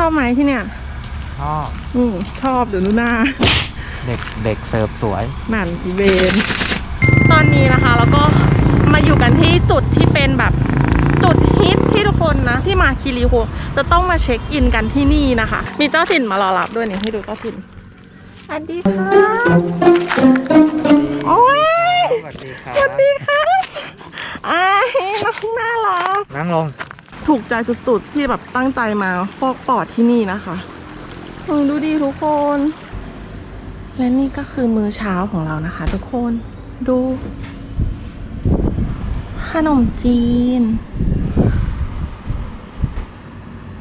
ชอบไหมที่เนี่ย ชอบอืมชอบเดี๋ยวนูหน้า เด็กเด็กเสิร์ฟสวย นั่นอีเวนตอนนี้นะคะแล้วก็มาอยู่กันที่จุดที่เป็นแบบจุดฮิตที่ทุกคนนะ ที่มาคิริโฮจะต้องมาเช็คอินกันที่นี่นะคะ มีเจ้าถิ่นมารอรับด้วยนี่ให้ดูเจ้าถิ่นสวัสดีค่ะโอ้ยสวัสดีครัสวัสดีค่ะอ้ายน้องน่ารักนั่งลง ถูกใจสุดๆ ที่แบบตั้งใจมาฟอกปอดที่นี่นะคะอืมดูดีทุกคน และนี่ก็คือมื้อเช้าของเรานะคะ ทุกคนดูขนมจีน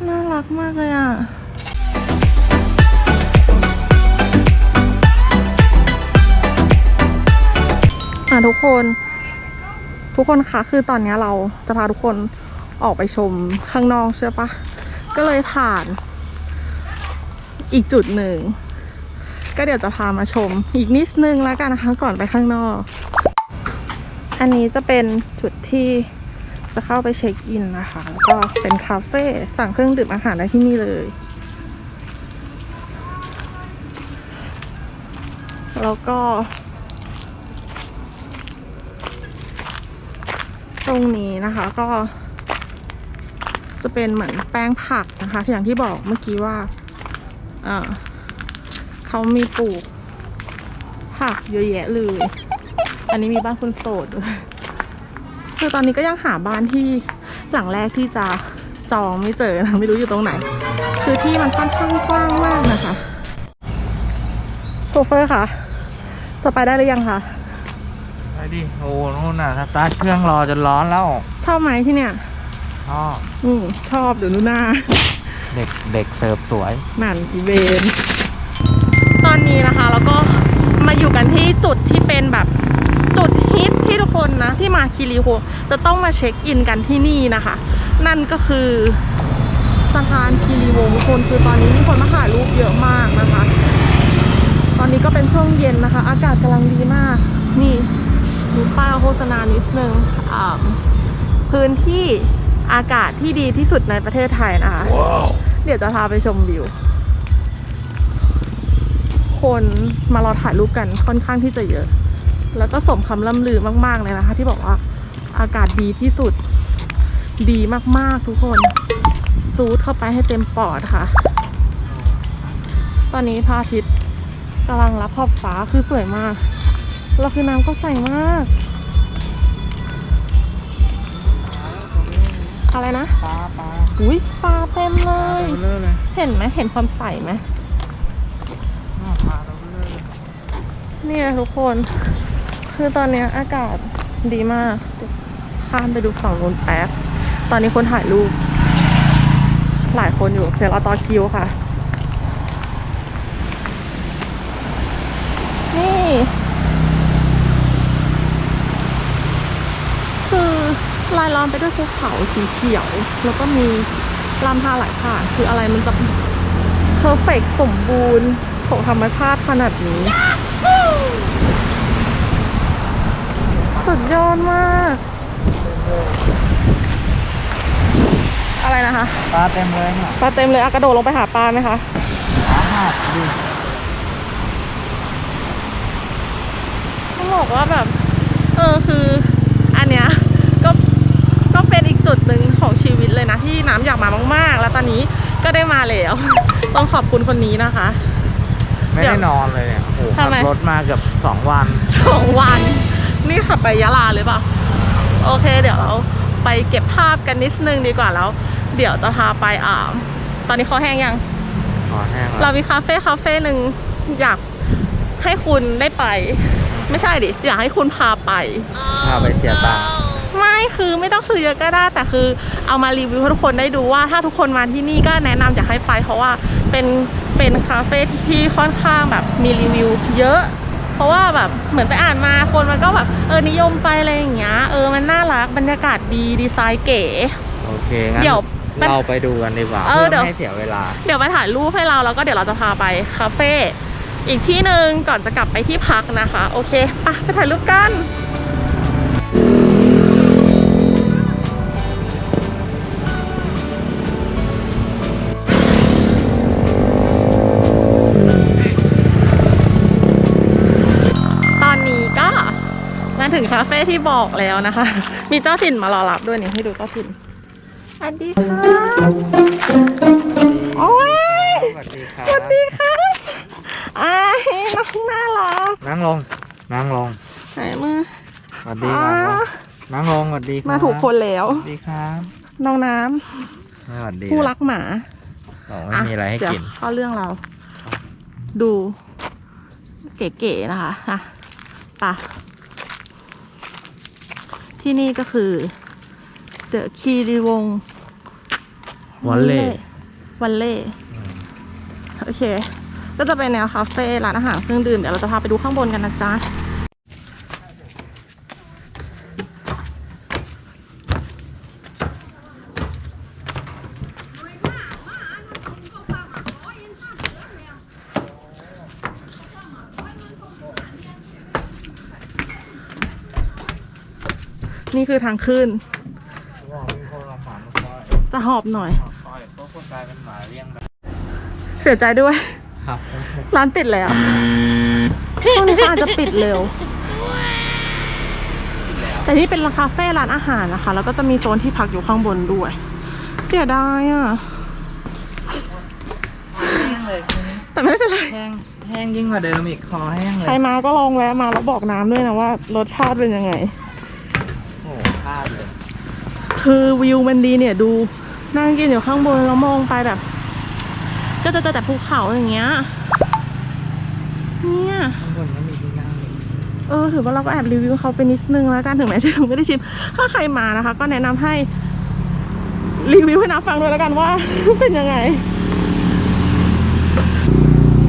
น่ารักมากเลยอะอะทุกคน ทุกคนคะคือตอนนี้เราจะพาทุกคน ออกไปชมข้างนอกใช่ปะก็เลยผ่าน อีกจุดหนึ่ง ก็เดี๋ยวจะพามาชม อีกนิดนึงแล้วกันนะคะก่อนไปข้างนอก อันนี้จะเป็นจุดที่จะเข้าไปเช็คอินนะคะแล้วก็เป็นคาเฟ่สั่งเครื่องดื่มอาหารได้ที่นี่เลย แล้วก็ ตรงนี้นะคะก็ จะเป็นเหมือนแป้งผักนะคะ อย่างที่บอกเมื่อกี้ว่าเอ่อเขามีปลูก ผักเยอะแยะเลย อันนี้มีบ้านคนโสดด้วยคือตอนนี้ก็ยังหาบ้านที่หลังแรกที่จะจองไม่เจอนะไม่รู้อยู่ตรงไหน คือที่มันค่อนข้างกว้างมากนะคะโซเฟอร์ค่ะจะไปได้หรือยังคะไปดิโอ้นู่นน่ะสตาร์ทเครื่องรอจนร้อนแล้วชอบไหมที่เนี่ย ชอบอืมชอบเดี๋ยวนูหน้าเด็กเด็กเสิร์ฟสวย นั่นอีเวนตอนนี้นะคะแล้วก็มาอยู่กันที่จุดที่เป็นแบบจุดฮิตที่ทุกคนนะ ที่มาคิริโฮจะต้องมาเช็คอินกันที่นี่นะคะ นั่นก็คือสะพานคิริวงศ์ทุกคนคือตอนนี้มีคนมาถ่ายรูปเยอะมากนะคะ ตอนนี้ก็เป็นช่วงเย็นนะคะ อากาศกำลังดีมาก นี่ดูป้ายโฆษณานิดนึงอ่าพื้นที่ อากาศที่ดีที่สุดในประเทศไทยนะคะเดี๋ยวจะพาไปชมวิว คนมารอถ่ายรูปกันค่อนข้างที่จะเยอะ แล้วก็สมคำล่ำลือมากๆเลยนะคะ ที่บอกว่าอากาศดีที่สุด ดีมากๆทุกคน ซูดเข้าไปให้เต็มปอดค่ะ ตอนนี้พระอาทิตย์กำลังรับขอบฟ้าคือสวยมาก แล้วคือน้ำก็ใสมาก อะไรนะปลาปลาอุ้ยปลาเต็มเลปลายตัวเบลอเลยเห็นไหมเห็นความใสไหมอ้าวปลาตัวเบลอเลยเนี่ยทุกคน คือตอนเนี้ยอากาศดีมาก ข้ามไปดูฝั่งนู้นแป๊บตอนนี้คนถ่ายรูป หลายคนอยู่ เดี๋ยวเราต่อคิวค่ะ นี่ คือลายล้อมไป ด้วยภูเขาสีเขียว แล้วก็มีลำธารไหลผ่าน คืออะไรมันจะเพอร์เฟกสมบูรณ์ของธรรมชาติขนาดนี้ สุดยอดมาก อะไรนะคะปลาเต็มเลยเนี่ยปลาเต็มเลยอะกระโดดลงไปหาปลาไหมคะขาหักดิต้องบอกว่าแบบ เออคือ อันเนี้ยก็ก็เป็นอีก จุดหนึ่งของชีวิตเลยนะที่น้ำอยากมามาก ๆ แล้วตอนนี้ก็ได้มาแล้ว ต้องขอบคุณคนนี้นะคะ ไม่ได้นอนเลยเนี่ยโอ้โหทำขับไมรถมาเกือบสองวันสองวัน นี่ขับไปยะลาหรือเปล่าโอเค เดี๋ยวเราไปเก็บภาพกันนิดนึงดีกว่าแล้ว เดี๋ยวจะพาไปอ่าตอนนี้เขาแห้งยังขอแห้งเราแล้วมีคาเฟ่คาเฟ่หนึ่งอยากให้คุณได้ไป ไม่ใช่ดิ อยากให้คุณพาไป พาไปเสียตังค์ ไม่คือไม่ต้องซื้อเยอะก็ได้ แต่คือเอามารีวิวให้ทุกคนได้ดูว่าถ้าทุกคนมาที่นี่ก็แนะนำอยากให้ไป เพราะว่าเป็นเป็นคาเฟ่ที่ค่อนข้างแบบมีรีวิวเยอะ เพราะว่าแบบเหมือนไปอ่านมาคนมันก็แบบเออนิยมไปอะไรอย่างเงี้ยเออมันน่ารักบรรยากาศดีดีไซน์เก๋โอเคงั้นเดี๋ยว เราไปดูกันดีกว่าเออเพื่อเดี๋ยวไม่ให้เสียเวลา เดี๋ยวไปถ่ายรูปให้เราแล้วก็เดี๋ยวเราจะพาไปคาเฟ่อีกที่หนึ่งก่อนจะกลับไปที่พักนะคะ โอเคไปไปถ่ายรูปกัน ฟ่ที่บอกแล้วนะคะ มีเจ้าถิ่นมารอรับด้วยนี่ให้ดูเจ้าถิ่นสวัสดีค่ะโอ้ยสวัสดีครับสวัสดีครับอ้ายน้องน่ารักนั่งลง นั่งลงไหนมือสวัสดีครับอ่านั่งลงสวัสดีครับมาถูกคนแล้ว สวัสดีครับน้องน้สวัสดีำผู้รักหมาบอกไม่มีอะไรให้กิน เดี๋ยวเข้าเรื่องเรา ดู เก๋ๆนะคะอะไปะ ที่นี่ก็คือเดอะคีรีวงวันเล่วันเล่อืมโอเค ก็จะเป็นแนวคาเฟ่ร้านอาหารเครื่องดื่มเดี๋ยวเราจะพาไปดูข้างบนกันนะจ๊ะ นี่คือทางขึ้นบอกมีคนเอาหมามาคอยจะหอบหน่อยมาคอยเพราะคนกลายเป็นหมาเลี้ยงแบบเสียใจด้วย ครับร้านปิดแล้วช่วงนี้ก็อาจจะปิดเร็ว แต่นี่เป็นร้านคาเฟ่ร้านอาหารนะคะ แล้วก็จะมีโซนที่พักอยู่ข้างบนด้วย เสียดายอะ แห้งเลยแต่ไม่เป็นไร แห้งแห้งยิ่งกว่าเดิมอีกคอแห้งเลใครยมาก็ลองแวะมาแล้วบอกน้ำด้วยนะว่า รสชาติเป็นยังไง โอ้โหพลาดเลย คือวิวมันดีเนี่ยดูนั่งกินอยู่ข้างบนแล้วมองไปแบบ ก็จะเจอแต่ภูเขาอย่างเงี้ยเนี่ยข้างบนก็มีที่นั่งเออถือว่าเราก็แอบรีวิวเขาไปนิดนึงแล้วกันถึงแม้จะยังไม่ได้ชิมถ้าใครมานะคะ ก็แนะนำให้รีวิวให้น้าฟังด้วยแล้วกันว่า เป็นยังไง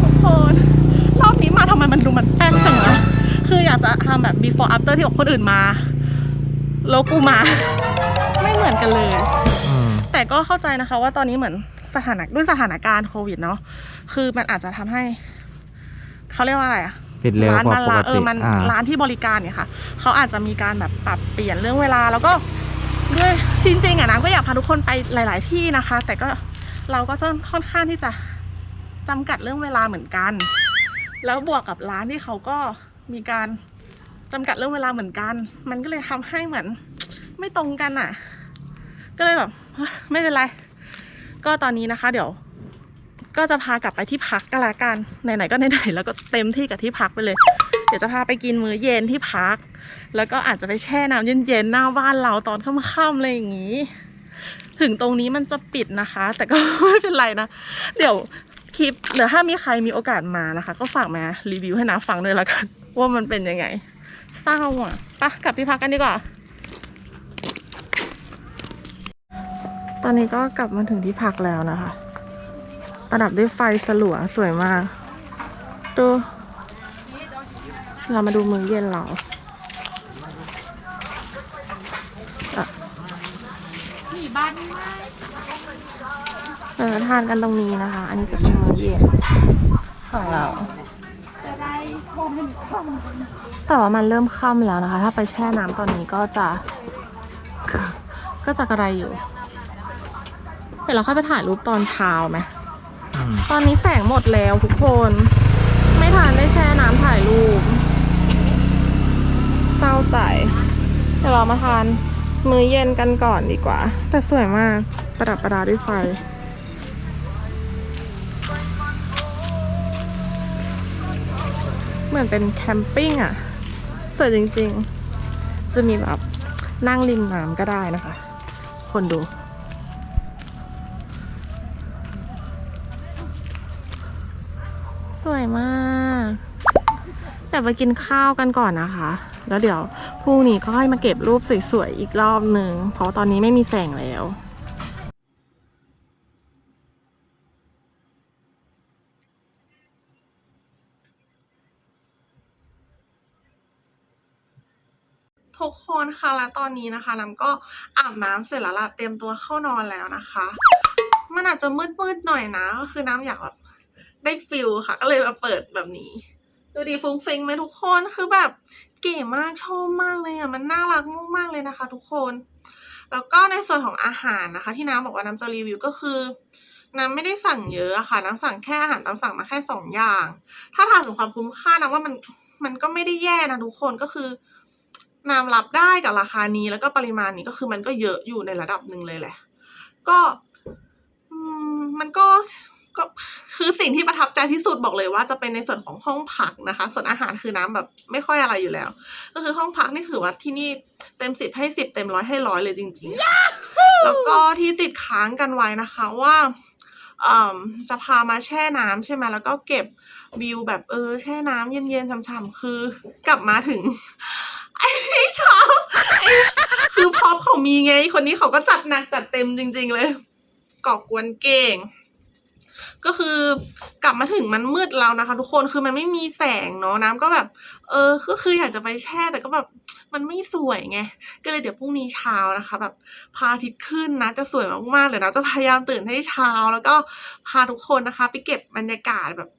ทุกคนรอบนี้มาทำไมมันดูมันแปลกจังวะคืออยากจะทำแบบ before after ที่บอกคนอื่นมา แล้วกูมา ไม่เหมือนกันเลย อืม แต่ก็เข้าใจนะคะ ว่าตอนนี้เหมือนสถานะด้วยสถานการณ์โควิดเนาะคือมันอาจจะทำให้เขาเรียกว่าอะไรอะ ปิดเร็วร้านกว่ามันปร้ากนเอติอมันอ่า ร้านที่บริการเนี่ยค่ะเขาอาจจะมีการแบบปรับเปลี่ยนเรื่องเวลาแล้วก็ด้วยจริงๆอะน้ำก็อยากพาทุกคนไปหลาย ๆ ที่นะคะ แต่ก็เราก็จะค่อนข้างที่จะจำกัดเรื่องเวลาเหมือนกัน แล้วบวกกับร้านที่เขาก็มีการจำกัดเรื่องเวลาเหมือนกัน มันก็เลยทำให้เหมือน ไม่ตรงกันอะ ก็เลยแบบไม่เป็นไร ก็ตอนนี้นะคะ เดี๋ยว ก็จะพากลับไปที่พักก็แล้วกันไหนๆก็ไหนๆแล้วก็เต็มที่กับที่พักไปเลย เดี๋ยวจะพาไปกินมื้อเย็นที่พัก แล้วก็อาจจะไปแช่น้ำเย็นๆหน้าบ้านเราตอนค่ำๆอะไรอย่างนี้ ถึงตรงนี้มันจะปิดนะคะ แต่ก็ไม่เป็นไรนะเดี๋ยวคลิปเดี๋ยวถ้ามีใครมีโอกาสมานะคะ ก็ฝากมารีวิวให้น้าฟังด้วยละกัน ว่ามันเป็นยังไงเศร้าอะปะกลับที่พักกันดีกว่า ตอนนี้ก็กลับมาถึงที่พักแล้วนะคะ ประดับด้วยไฟสลัวสวยมาก ดู เรามาดูมือเย็นเราอะเออทานกันตรงนี้นะคะ อันนี้จะเป็นมื้อเย็นของเราแต่ว่ามันเริ่มค่ำแล้วนะคะ ถ้าไปแช่น้ำตอนนี้ก็จะ ก็จะกระไรอยู่ เดี๋ยวเราค่อยไปถ่ายรูปตอนเช้าไหมอืมตอนนี้แสงหมดแล้วทุกคน ไม่ทันได้แช่น้ำถ่ายรูป เศร้าใจ เดี๋ยวเรามาทานมื้อเย็นกันก่อนดีกว่า แต่สวยมากประดับประดาด้วยไฟ เหมือนเป็นแคมปิ้งอะสวยจริงๆ จะมีแบบนั่งริมน้ำก็ได้นะคะ คนดู สวยมากแต่ไปกินข้าวกันก่อนนะคะ แล้วเดี๋ยวพรุ่งนี้ก็ให้มาเก็บรูปสวยๆอีกรอบหนึ่งเพราะตอนนี้ไม่มีแสงแล้วทุกคนค่ะและตอนนี้นะคะน้ำก็อาบน้ำเสร็จแล้วละเตรียมตัวเข้านอนแล้วนะคะ มันอาจจะมืดๆหน่อยนะ ก็คือน้ำอยากแบบ ได้ฟิลค่ะ ก็เลยมาเปิดแบบนี้ ดูดีฟุ้งฟิงไหมทุกคนคือแบบเก๋มากชอบมากเลยอะมันน่ารักมากๆเลยนะคะ ทุกคน แล้วก็ในส่วนของอาหารนะคะ ที่น้ำบอกว่าน้ำจะรีวิวก็คือน้ำไม่ได้สั่งเยอะค่ะ น้ำสั่งแค่อาหารตามสั่งมาแค่สองอย่าง ถ้าถามถึงความคุ้มค่านะว่ามันมันก็ไม่ได้แย่นะทุกคนก็คือน้ำรับได้กับราคานี้แล้วก็ปริมาณนี้ก็คือมันก็เยอะอยู่ในระดับหนึ่งเลยแหละ ก็มันก็ ก็คือสิ่งที่ประทับใจที่สุดบอกเลยว่าจะเป็นในส่วนของห้องพักนะคะ ส่วนอาหารคือน้ำแบบไม่ค่อยอะไรอยู่แล้ว ก็คือห้องพักนี่ถือว่าที่นี่เต็มสิบให้สิบเต็มร้อยให้ร้อยเลยจริง ๆ แล้วก็ที่ติดค้างกันไว้นะคะว่าเอ่อจะพามาแช่น้ำใช่ไหมแล้วก็เก็บวิวแบบเออแช่น้ำเย็นๆช่ำๆคือกลับมาถึงไอ้เช้าไอ้คือพอเขามีไง คนนี้เขาก็จัดหนักจัดเต็มจริง ๆ เลยก่อกวนเก่ง ก็คือกลับมาถึงมันมืดแล้วนะคะ ทุกคนคือมันไม่มีแสงเนาะน้ำก็แบบ เออก็คืออยากจะไปแช่แต่ก็แบบมันไม่สวยไงก็เลยเดี๋ยวพรุ่งนี้เช้านะคะ แบบพระอาทิตย์ขึ้นนะ จะสวยมากๆเลยนะจะพยายามตื่นให้เช้า แล้วก็พาทุกคนนะคะ ไปเก็บบรรยากาศแบบ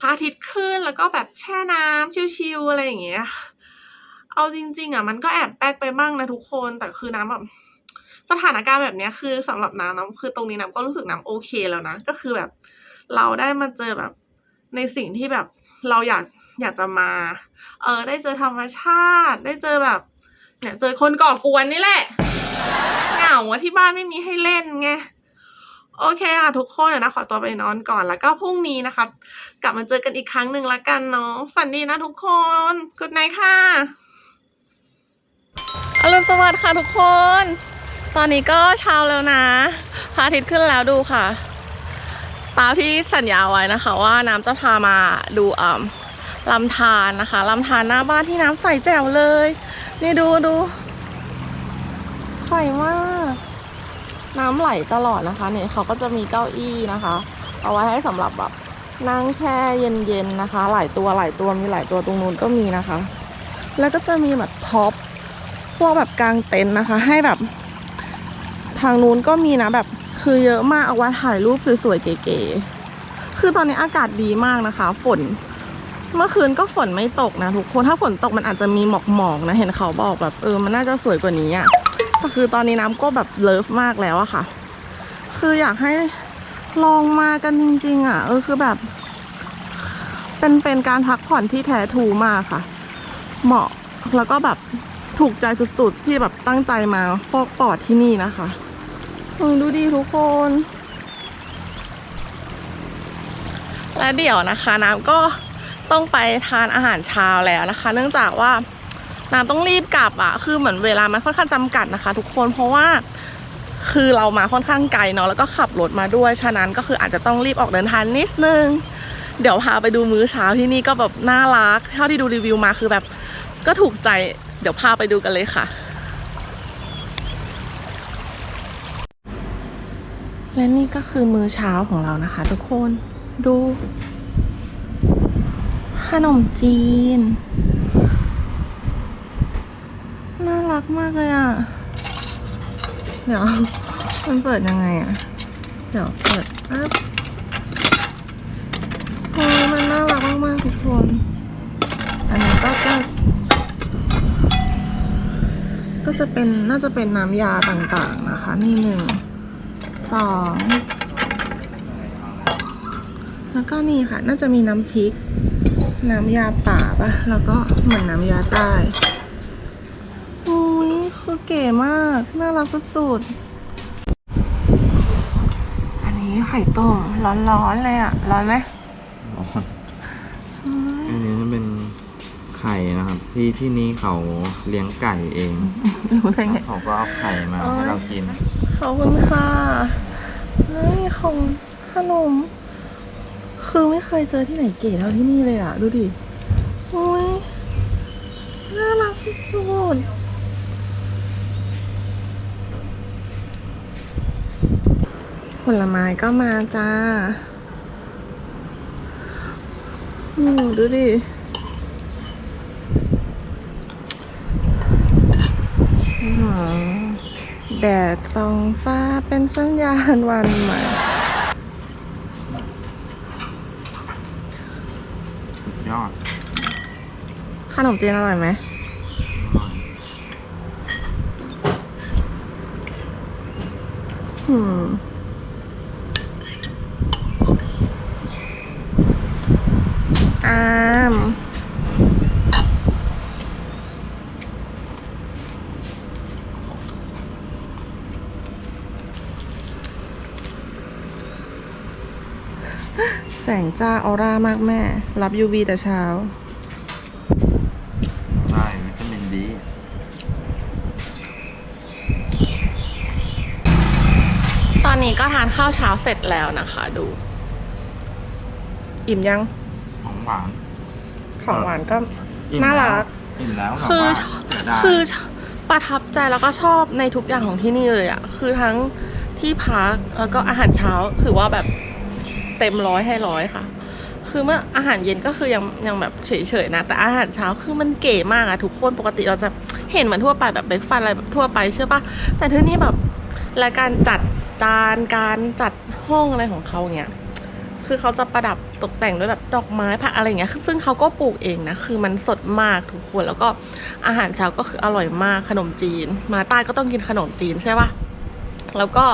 พระอาทิตย์ขึ้นแล้วก็แบบแช่น้ำชิวๆอะไรอย่างเงี้ยเอาจริง ๆ อะ มันก็แอบแป๊กไปบ้างนะทุกคนแต่คือน้ำแบบ สถานการณ์แบบนี้คือสำหรับน้ำน้ำคือตรงนี้น้ำก็รู้สึกน้ำโอเคแล้วนะ ก็คือแบบ เราได้มาเจอแบบในสิ่งที่แบบเราอยากอยากจะมา เออ ได้เจอธรรมชาติ ได้เจอแบบเนี่ยเจอคนก่อกวนนี่แหละเหงาอะที่บ้านไม่มีให้เล่นไงโอเคค่ะทุกคนนะขอตัวไปนอนก่อนแล้วก็พรุ่งนี้นะคะกลับมาเจอกันอีกครั้งหนึ่งละกันเนาะฝันดีนะทุกคนกุดไนค่ะอรุณสวัสดิ์ค่ะทุกคน ตอนนี้ก็เช้าแล้วนะพระอาทิตย์ขึ้นแล้วดูค่ะ ตามที่สัญญาไว้นะคะ ว่าน้ำจะพามาดูอ่าลำธารนะคะลำธารหน้าบ้านที่น้ำใสแจ๋วเลย นี่ดูดูใสมาก น้ำไหลตลอดนะคะเนี่ยเขาก็จะมีเก้าอี้นะคะ เอาไว้ให้สำหรับแบบนั่งแช่เย็นๆนะคะ หลายตัวหลายตัวมีหลายตัวตรงนู้นก็มีนะคะ แล้วก็จะมีแบบพ็อปพวกแบบกลางเต็นท์นะคะ ให้แบบ ทางนู้นก็มีนะแบบคือเยอะมากเอาไว้ถ่ายรูปสวยๆเก๋ๆคือตอนนี้อากาศดีมากนะคะ ฝน เมื่อคืนก็ฝนไม่ตกนะทุกคนถ้าฝนตกมันอาจจะมีหมอกๆนะเห็นเขาบอกแบบเออมันน่าจะสวยกว่านี้อะ่ะแต่คือตอนนี้น้ำก็แบบเลิฟมากแล้วอะค่ะ คืออยากให้ลองมากันจริง ๆอะเออคือแบบ เป็นเป็นการพักผ่อนที่แท้ทูมากค่ะ เหมาะแล้วก็แบบถูกใจสุดๆที่แบบตั้งใจมาฟอกปอดที่นี่นะคะ เออดูดีทุกคน และเดี๋ยวนะคะ น้ำก็ต้องไปทานอาหารเช้าแล้วนะคะ เนื่องจากว่าน้ำต้องรีบกลับอะคือเหมือนเวลามันค่อนข้างจำกัดนะคะ ทุกคนเพราะว่าคือเรามาค่อนข้างไกลเนาะแล้วก็ขับรถมาด้วย ฉะนั้นก็คืออาจจะต้องรีบออกเดินทางนิดนึง เดี๋ยวพาไปดูมื้อเช้าที่นี่ก็แบบน่ารัก เท่าที่ดูรีวิวมาคือแบบก็ถูกใจ เดี๋ยวพาไปดูกันเลยค่ะ และนี่ก็คือมื้อเช้าของเรานะคะ ทุกคนดูขนมจีน น่ารักมากเลยอะ เดี๋ยว มันเปิดยังไงอะ เดี๋ยวเปิดปั๊บโอ้มันน่ารักมากๆทุกคน อันนี้ก็จะ ก็จะเป็นน่าจะเป็นน้ำยาต่างๆนะคะ นี่หนึ่ง สองแล้วก็นี่ค่ะ น่าจะมีน้ำพริก น้ำยาป่าปะแล้วก็เหมือนน้ำยาใต้อุ้ยคือเก๋มาก น่ารักสุดๆอันนี้ไข่ต้มร้อนๆเลยอะ ร้อนไหมอันนี้จะเป็นไข่นะ ที่ที่นี่เขาเลี้ยงไก่เองรู้ได้ไงเขาก็เอาไข่มาให้เรากิน ขอบคุณค่ะเฮ้ยของขนม คือไม่เคยเจอที่ไหนเก๋เท่าที่นี่เลยอะ ดูดิ อุ้ยน่ารักสุดๆผลไม้ก็มาจ้า อืมดูดิอืมแดดส่องฟ้าเป็นสัญญาณวันใหม่ ยอด ขนมจีนอร่อยไหม อืม อาม แสง จ้าออร่ามากแม่ รับ UV แต่เช้า ได้วิตามินดี ตอนนี้ก็ทานข้าวเช้าเสร็จแล้วนะคะดู อิ่มยัง ของหวาน ของหวานก็อิ่มน่าแล้วรัก อิ่มแล้วกลับคือบ้านเสียดายคือประทับใจแล้วก็ชอบในทุกอย่างของที่นี่เลยอะคือทั้งที่พักแล้วก็อาหารเช้าถือว่าแบบ เต็มร้อยให้ร้อยค่ะ คือเมื่ออาหารเย็นก็คือยังยังแบบเฉยๆนะ แต่อาหารเช้าคือมันเก๋มากอะทุกคนปกติเราจะเห็นเหมือนทั่วไปแบบเบรกฟาสต์อะไรแบบทั่วไปใช่ปะแต่ที่นี่แบบรายการจัดจานการจัดห้องอะไรของเขาเนี้ยคือเขาจะประดับตกแต่งด้วยแบบดอกไม้ผักอะไรอย่างเงี้ย ซึ่งเขาก็ปลูกเองนะ คือมันสดมากทุกคน แล้วก็อาหารเช้าก็คืออร่อยมาก ขนมจีน มาใต้ก็ต้องกินขนมจีนใช่ปะแล้วก็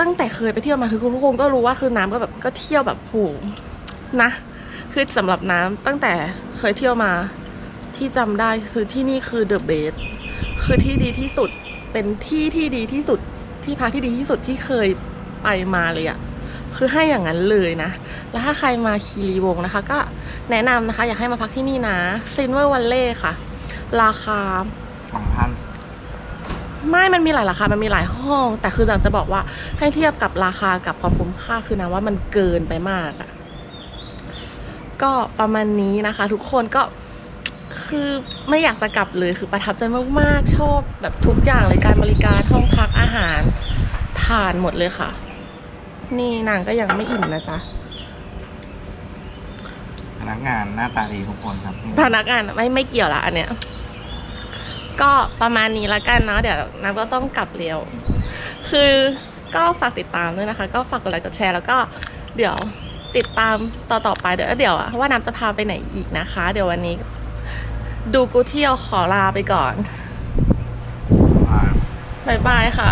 ตั้งแต่เคยไปเที่ยวมาคือทุกคนก็รู้ว่าคือน้ำก็แบบก็เที่ยวแบบโหนะ คือสำหรับน้ำตั้งแต่เคยเที่ยวมาที่จำได้คือที่นี่คือเดอะเบสคือที่ดีที่สุดเป็นที่ที่ดีที่สุดที่พักที่ดีที่สุดที่เคยไปมาเลยอะคือให้อย่างนั้นเลยนะ แล้วถ้าใครมาคีรีวงนะคะ ก็แนะนำนะคะ อยากให้มาพักที่นี่นะซินเวอร์วันเล่ค่ะ ราคาสองพัน ไม่มันมีหลายราคา มันมีหลายห้อง แต่คืออยากจะบอกว่าให้เทียบกับราคากับความคุ้มค่าคือนะว่ามันเกินไปมากอะก็ประมาณนี้นะคะ ทุกคนก็คือไม่อยากจะกลับเลยคือประทับใจมากๆ ชอบแบบทุกอย่างเลยการบริการห้องพักอาหารผ่านหมดเลยค่ะ นี่นางก็ยังไม่อิ่มนะจ๊ะพนักงานหน้าตาดีทุกคนครับพนักงานไม่ไม่เกี่ยวละอันเนี้ย ก็ประมาณนี้ละกันเนาะเดี๋ยวน้ำก็ต้องกลับเร็ว คือก็ฝากติดตามด้วยนะคะ ก็ฝากกดไลค์กดแชร์แล้วก็เดี๋ยวติดตามต่อต่อๆไปเดี๋ยวเดี๋ยวว่าน้ำจะพาไปไหนอีกนะคะ เดี๋ยววันนี้ ดูกูเที่ยวขอลาไปก่อนบายบายค่ะ